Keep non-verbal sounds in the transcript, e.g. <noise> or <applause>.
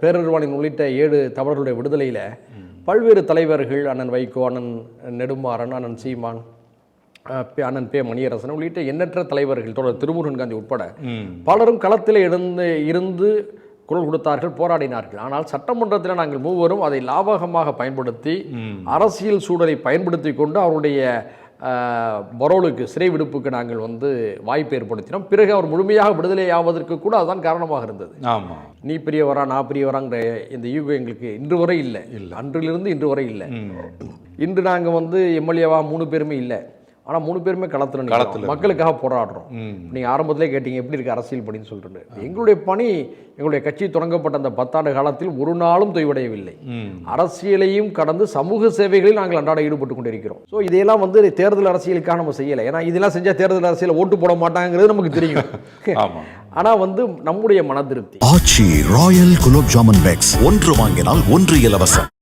பேரறிவாளன் உள்ளிட்ட ஏழு தமிழர்களுடைய விடுதலையில் பல்வேறு தலைவர்கள் அண்ணன் வைகோ அண்ணன் நெடுமாறன் அண்ணன் சீமான் அண்ணன் பே மணியரசன் உள்ளிட்ட எண்ணற்ற தலைவர்கள் தொடர் திருமுருகன் காந்தி உட்பட பலரும் களத்தில் இருந்து இருந்து குரல் கொடுத்தார்கள் போராடினார்கள். ஆனால் சட்டமன்றத்தில் நாங்கள் மூவரும் அதை லாபகமாக பயன்படுத்தி அரசியல் சூழலை பயன்படுத்தி கொண்டு அவருடைய பரோலுக்கு சிறை விடுப்புக்கு நாங்கள் வந்து வாய்ப்பு ஏற்படுத்தினோம். பிறகு அவர் முழுமையாக விடுதலை ஆவதற்கு கூட அதுதான் காரணமாக இருந்தது. ஆமா. நீ பெரியவரா நான் பெரியவராங்கிற இந்த ஈகோ எங்களுக்கு இன்று வரை இல்லை. அன்றிலிருந்து இன்று வரை இல்லை. இன்று நாங்கள் வந்து எம்எல்ஏவா மூணு பேருமே இல்லை. ஆனால் மூணு பேருமே களத்தில் களத்தில் மக்களுக்காக போராடுறோம். நீங்கள் ஆரம்பத்திலே கேட்டீங்க எப்படி இருக்கு அரசியல் பணின்னு சொல்லிட்டு. எங்களுடைய பணி எங்களுடைய கட்சி தொடங்கப்பட்ட அந்த பத்தாண்டு காலத்தில் ஒரு நாளும் தொய்வடையவில்லை. அரசியலையும் கடந்து சமூக சேவைகளில் நாங்கள் அன்றாட ஈடுபட்டு கொண்டிருக்கிறோம். ஸோ இதையெல்லாம் வந்து தேர்தல் அரசியலுக்காக நம்ம செய்யலை. ஏன்னா இதெல்லாம் செஞ்சால் தேர்தல் அரசியல் ஓட்டு போட மாட்டாங்கிறது நமக்கு தெரியும். <laughs> ஆமா. ஆனால் வந்து நம்முடைய மன திருப்தி ஆச்சி ராயல் குலோப் ஜாமுன் பேக்ஸ். ஒன்று வாங்கினால் ஒன்று இலவசம்.